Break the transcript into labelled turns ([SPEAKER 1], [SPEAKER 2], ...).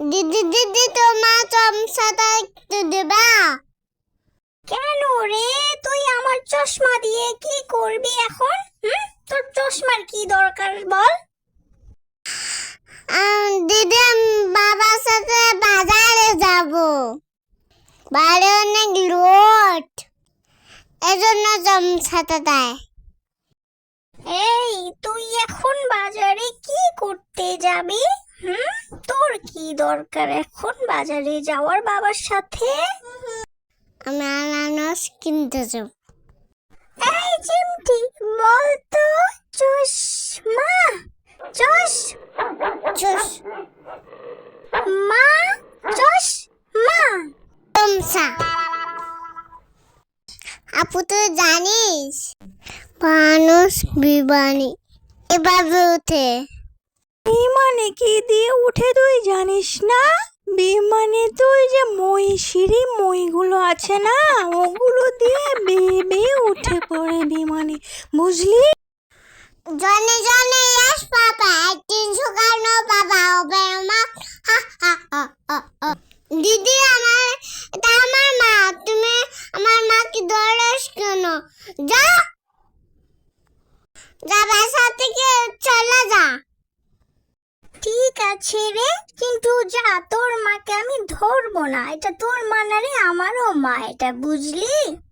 [SPEAKER 1] দিদি দিদি তোমার চমচাটা একটু দেবা।
[SPEAKER 2] কেন রে? তুই আমার চশমা দিয়ে কি করবি এখন? তোর চশমার কি দরকার বল?
[SPEAKER 1] দিদি বাবার সাথে বাজারে যাব। বাইরে অনেক লোট এজন্য চমচাটা দেয়।
[SPEAKER 2] এই তুই এখন বাজারে কি করতে যাবি? দরকার এখন বাজারে যাওয়ার বাবার সাথে?
[SPEAKER 1] আমি আনারস কিনতে যাব
[SPEAKER 2] এই চিমটি বল তো। চশমা। চশ।
[SPEAKER 1] চুস
[SPEAKER 2] মা চশমা
[SPEAKER 1] চমচা আপু তুই জানিস মানুষ বিমানি এভাবে উঠে
[SPEAKER 3] বিমানে কি দিয়ে উঠে তুই জানিস না? বিমানে তুই যে মই সিঁড়ি, মইগুলো আছে না? ওগুলো দিয়ে বেয়ে উঠে পড়ে বিমানে, বুঝলি?
[SPEAKER 1] জনে জনে ইয়াস পাপা একদিন শুকানো বাবা হবে মা। দিদি, আমার আমার মা, তুমি আমার মাকে ধরেস কেন? যা
[SPEAKER 2] আছে রে। কিন্তু যা, তোর মাকে আমি ধরবো না। এটা তোর মা না রে আমারও মা, এটা বুঝলি?